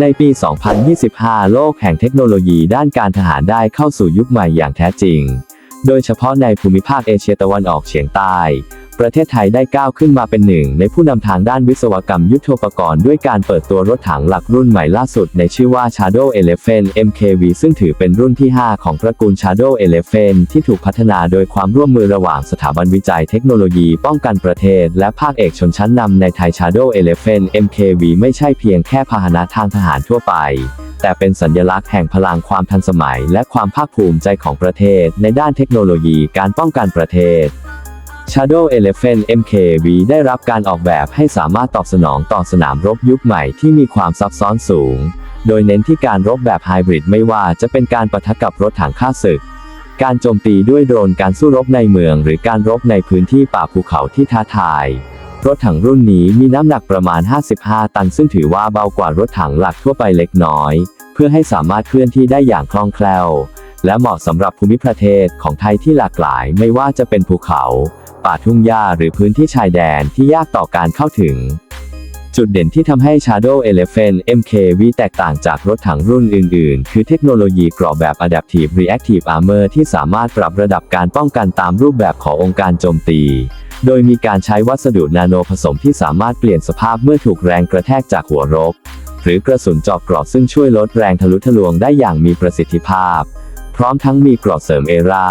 ในปี 2025 โลกแห่งเทคโนโลยีด้านการทหารได้เข้าสู่ยุคใหม่อย่างแท้จริง โดยเฉพาะในภูมิภาคเอเชียตะวันออกเฉียงใต้ ประเทศไทยได้ก้าวขึ้นมาเป็นหนึ่งในผู้นำทางด้านวิศวกรรมยุทโธปกรณ์ด้วยการเปิดตัวรถถังหลักรุ่นใหม่ล่าสุดในชื่อว่า Shadow Elephant MKV ซึ่งถือเป็นรุ่นที่ 5 ของตระกูล Shadow Elephant ที่ถูกพัฒนาโดยความร่วมมือระหว่างสถาบันวิจัยเทคโนโลยีป้องกันประเทศ และภาคเอกชนชั้นนำในไทย Shadow Elephant MKV ไม่ใช่เพียงแค่พาหนะทางทหารทั่วไปแต่เป็นสัญลักษณ์แห่งพลังความทันสมัย และความภาคภูมิใจของประเทศ ในด้านเทคโนโลยีการป้องกันประเทศ Shadow Elephant MKV ได้รับการออกแบบให้สามารถตอบสนองต่อสนามรบยุคใหม่ที่มีความซับซ้อนสูง โดยเน้นที่การรบแบบไฮบริดไม่ว่าจะเป็นการปะทะกับรถถังฆ่าศึก การโจมตีด้วยโดรนการสู้รบในเมือง หรือการรบในพื้นที่ป่าภูเขาที่ท้าทาย รถถังรุ่นนี้มีน้ำหนักประมาณ 55 ตัน ซึ่งถือว่าเบากว่ารถถังหลักทั่วไปเล็กน้อย เพื่อให้สามารถเคลื่อนที่ได้อย่างคล่องแคล่ว และเหมาะสำหรับภูมิประเทศของไทยที่หลากหลายไม่ว่าจะเป็นภูเขา ป่าทุ่งหญ้าหรือพื้นที่ชายแดนที่ยากต่อการเข้าถึง จุดเด่นที่ทำให้ Shadow Elephant MKV แตกต่างจากรถถังรุ่นอื่น ๆ คือเทคโนโลยีกรอบแบบ Adaptive Reactive Armor ที่สามารถปรับระดับการป้องกันตามรูปแบบขององค์การโจมตี โดยมีการใช้วัสดุนาโนผสมที่สามารถเปลี่ยนสภาพเมื่อถูกแรงกระแทกจากหัวรบ หรือกระสุนจาะกรอบซึ่งช่วยลดแรงทะลุทะลวงได้อย่างมีประสิทธิภาพ พร้อมทั้งมีกรอบเสริมเอรา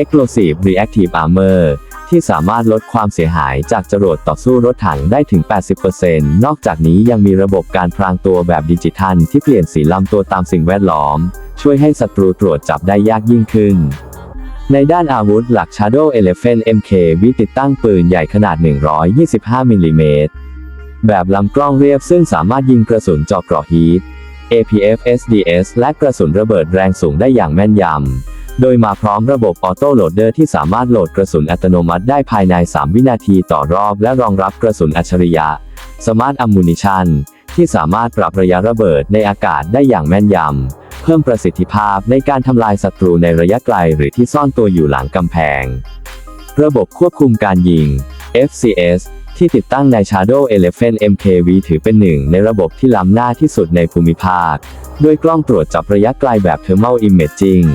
Explosive Reactive Armor ที่สามารถลดความเสียหายจากจรวดต่อสู้รถถังได้ถึง 80%นอกจากนี้ยังมีระบบการพรางตัวแบบดิจิทัลที่เปลี่ยนสีลำตัวตามสิ่งแวดล้อม ช่วยให้ศัตรูตรวจจับได้ยากยิ่งขึ้น ในด้านอาวุธหลัก Shadow Elephant MK วิติดตั้งปืนใหญ่ขนาด 125มิลลิเมตรแบบลำกล้องเรียบซึ่งสามารถยิงกระสุนเจาะเกราะฮีท APF SDS และกระสุนระเบิดแรงสูงได้อย่างแม่นยำ โดยมาพร้อมระบบออโต้โหลดเดอร์ที่สามารถโหลดกระสุนอัตโนมัติได้ภายใน 3 วินาทีต่อรอบและรองรับกระสุนอัจฉริยะ Smart Ammunition ที่สามารถปรับระยะระเบิดในอากาศได้อย่างแม่นยำ เพิ่มประสิทธิภาพในการทำลายศัตรูในระยะไกลหรือที่ซ่อนตัวอยู่หลังกำแพง ระบบควบคุมการยิง FCS ที่ติดตั้งใน Shadow Elephant MKV ถือเป็นหนึ่งในระบบที่ล้ำหน้าที่สุดในภูมิภาค ด้วยกล้องตรวจจับระยะไกลแบบ Thermal Imaging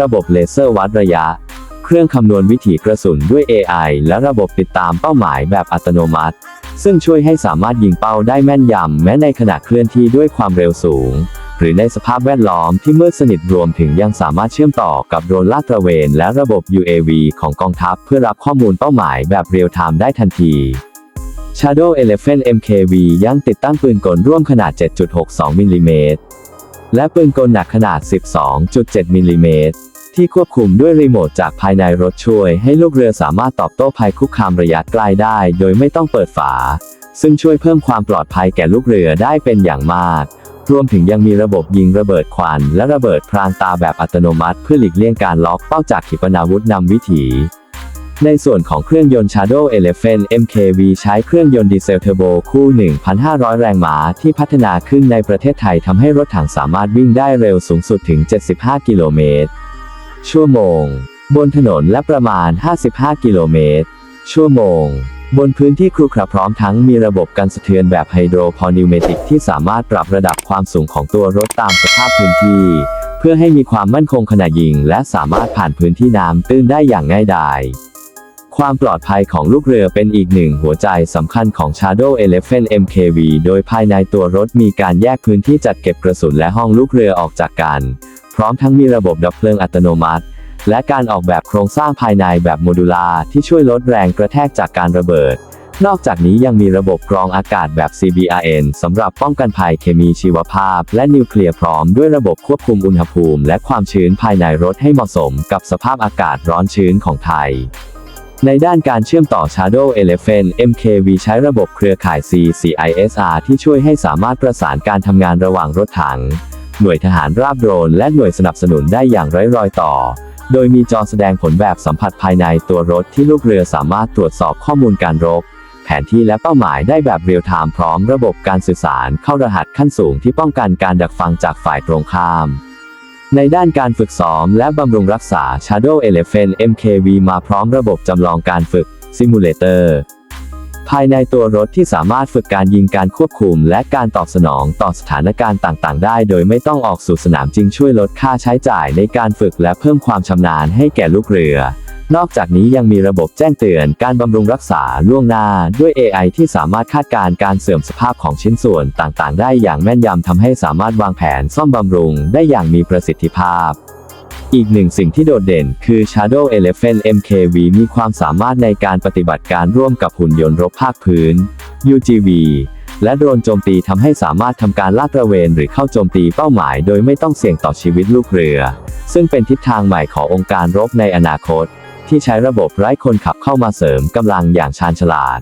ระบบเลเซอร์วัดระยะ เครื่องคำนวณวิถีกระสุนด้วย AI และระบบติดตามเป้าหมายแบบอัตโนมัติ ซึ่งช่วยให้สามารถยิงเป้าได้แม่นยำแม้ในขณะเคลื่อนที่ด้วยความเร็วสูง หรือในสภาพแวดล้อมที่มืดสนิทรวมถึงยังสามารถเชื่อมต่อกับโดรนลาดตระเวนและระบบ UAV ของกองทัพเพื่อรับข้อมูลเป้าหมายแบบเรียลไทม์ได้ทันที Shadow Elephant MKV ยังติดตั้งปืนกลร่วมขนาด 7.62 มิลลิเมตร และปืนกลหนักขนาด 12.7 มิลลิเมตรที่ควบคุมด้วยรีโมทจากภายในรถช่วยให้ลูกเรือสามารถตอบโต้ภัยคุกคามระยะไกลได้ โดยไม่ต้องเปิดฝา ซึ่งช่วยเพิ่มความปลอดภัยแก่ลูกเรือได้เป็นอย่างมาก รวมถึงยังมีระบบยิงระเบิดควัน และระเบิดพรางตาแบบอัตโนมัติ เพื่อหลีกเลี่ยงการล็อกเป้าจากขีปนาวุธนำวิถี ในส่วนของเครื่องยนต์ Shadow Elephant MKV ใช้เครื่องยนต์ดีเซลเทอร์โบคู่ 1,500 แรงม้าที่พัฒนาขึ้นในประเทศไทยทำให้รถถังสามารถวิ่งได้เร็วสูงสุดถึง 75 กิโลเมตร ชั่วโมง บนถนนและประมาณ 55 กิโลเมตร ชั่วโมง บนพื้นที่ครุขระพร้อมทั้งมีระบบกันสะเทือนแบบไฮโดรพอนิวเมติกที่สามารถปรับระดับความสูงของตัวรถตามสภาพพื้นที่ เพื่อให้มีความมั่นคงขณะยิง และสามารถผ่านพื้นที่น้ำตื้นได้อย่างง่ายดาย ความปลอดภัยของลูกเรือเป็นอีกหนึ่งหัวใจสำคัญของ Shadow Elephant MKV โดยภายในตัวรถมีการแยกพื้นที่จัดเก็บกระสุนและห้องลูกเรือออกจากกัน พร้อมทั้งมีระบบดับเพลิงอัตโนมัติ และการออกแบบโครงสร้างภายในแบบโมดูลาร์ที่ช่วยลดแรงกระแทกจากการระเบิด นอกจากนี้ยังมีระบบกรองอากาศแบบ CBRN สำหรับป้องกันภัยเคมีชีวภาพ และนิวเคลียร์พร้อมด้วยระบบควบคุมอุณหภูมิ และความชื้นภายในรถให้เหมาะสมกับสภาพอากาศร้อนชื้นของไทย ในด้านการเชื่อมต่อ Shadow Elephant MKV ใช้ระบบเครือข่าย CCISR ที่ช่วยให้สามารถประสานการทำงานระหว่างรถถัง หน่วยทหารราบโดรน และหน่วยสนับสนุนได้อย่างไร้รอยต่อ โดยมีจอแสดงผลแบบสัมผัสภายในตัวรถที่ลูกเรือสามารถตรวจสอบข้อมูลการรบ แผนที่และเป้าหมายได้แบบเรียลไทม์พร้อมระบบการสื่อสารเข้ารหัสขั้นสูงที่ป้องกันการดักฟังจากฝ่ายตรงข้าม ในด้านการฝึกซ้อมและบำรุงรักษา Shadow Elephant MKV มาพร้อมระบบจำลองการฝึก Simulator ภายในตัวรถที่สามารถฝึกการยิงการควบคุม และการตอบสนองต่อสถานการณ์ต่างๆ ได้ โดยไม่ต้องออกสู่สนามจริงช่วยลดค่าใช้จ่ายในการฝึกและเพิ่มความชำนาญให้แก่ลูกเรือ นอกจากนี้ยังมีระบบแจ้งเตือนการบำรุงรักษาล่วงหน้าด้วย AI ที่สามารถคาดการณ์การเสื่อมสภาพของชิ้นส่วนต่างๆ ได้อย่างแม่นยำทำให้สามารถวางแผนซ่อมบำรุงได้อย่างมีประสิทธิภาพอีกหนึ่งสิ่งที่โดดเด่นคือ Shadow Elephant MKV มีความสามารถในการปฏิบัติการร่วมกับหุ่นยนต์รบภาคพื้น UGV และโดรนโจมตีทำให้สามารถทำการลาดตระเวนหรือเข้าโจมตีเป้าหมายโดยไม่ต้องเสี่ยงต่อชีวิตลูกเรือ ซึ่งเป็นทิศทางใหม่ขององค์การรบในอนาคต ที่ใช้ระบบไร้คนขับเข้ามาเสริมกำลังอย่างชาญฉลาด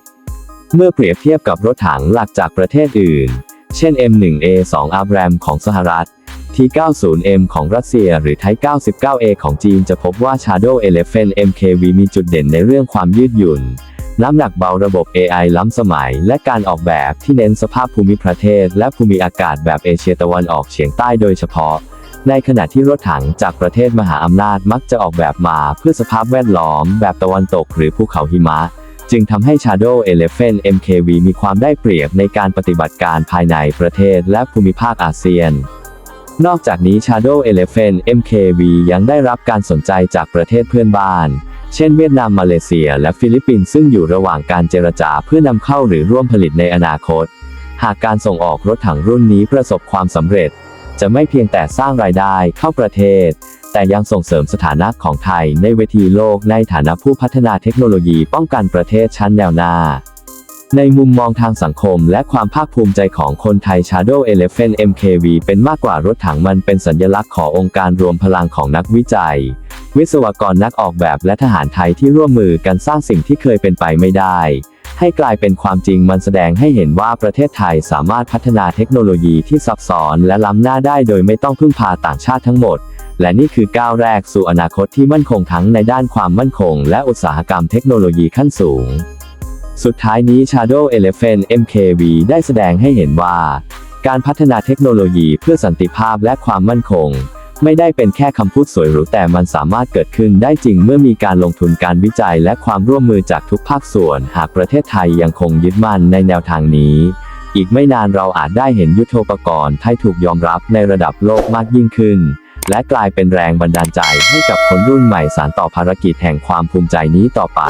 เมื่อเปรียบเทียบกับรถถังหลักจากประเทศอื่น เช่น M1A2 Abram ของสหรัฐ T90M ของรัสเซียหรือ Type 99A ของจีนจะพบว่า Shadow Elephant MKV มีจุดเด่นในเรื่องความยืดหยุ่น น้ำหนักเบาระบบ AI ล้ำสมัย และการออกแบบที่เน้นสภาพภูมิประเทศ และภูมิอากาศแบบเอเชียตะวันออกเฉียงใต้โดยเฉพาะ ในขณะที่รถถังจากประเทศมหาอำนาจมักจะออกแบบมาเพื่อสภาพแวดล้อมแบบตะวันตกหรือภูเขาหิมะ จึงทำให้ Shadow Elephant MKV มีความได้เปรียบในการปฏิบัติการภายในประเทศและภูมิภาคอาเซียน นอกจากนี้ Shadow Elephant MKV ยังได้รับการสนใจจากประเทศเพื่อนบ้าน เช่นเวียดนามมาเลเซีย และฟิลิปปินส์ซึ่งอยู่ระหว่างการเจรจาเพื่อนำเข้าหรือร่วมผลิตในอนาคต หากการส่งออกรถถังรุ่นนี้ประสบความสำเร็จ จะไม่เพียงแต่สร้างรายได้เข้าประเทศ แต่ยังส่งเสริมสถานะของไทยในเวทีโลกในฐานะผู้พัฒนาเทคโนโลยีป้องกันประเทศชั้นแนวหน้า ในมุมมองทางสังคมและความภาคภูมิใจของคนไทย Shadow Elephant MKV เป็นมากกว่ารถถังมันเป็นสัญลักษณ์ขององค์การรวมพลังของนักวิจัย วิศวกรนักออกแบบและทหารไทยที่ร่วมมือกันสร้างสิ่งที่เคยเป็นไปไม่ได้ ให้กลายเป็นความจริงมันแสดงให้เห็นว่าประเทศไทยสามารถพัฒนาเทคโนโลยีที่ซับซ้อนและล้ำหน้าได้โดยไม่ต้องพึ่งพาต่างชาติทั้งหมด และนี่คือก้าวแรกสู่อนาคตที่มั่นคงทั้งในด้านความมั่นคง และอุตสาหกรรมเทคโนโลยีขั้นสูง สุดท้ายนี้ Shadow Elephant MKV ได้แสดงให้เห็นว่า การพัฒนาเทคโนโลยีเพื่อสันติภาพและความมั่นคง ไม่ได้เป็นแค่คำพูดสวยหรูแต่มันสามารถเกิดขึ้นได้จริงเมื่อมีการลงทุนการวิจัยและความร่วมมือจากทุกภาคส่วน หากประเทศไทยยังคงยึดมั่นในแนวทางนี้ อีกไม่นานเราอาจได้เห็นยุทโธปกรณ์ไทยถูกยอมรับในระดับโลกมากยิ่งขึ้น และกลายเป็นแรงบันดาลใจให้กับคนรุ่นใหม่สานต่อภารกิจแห่งความภูมิใจนี้ต่อไป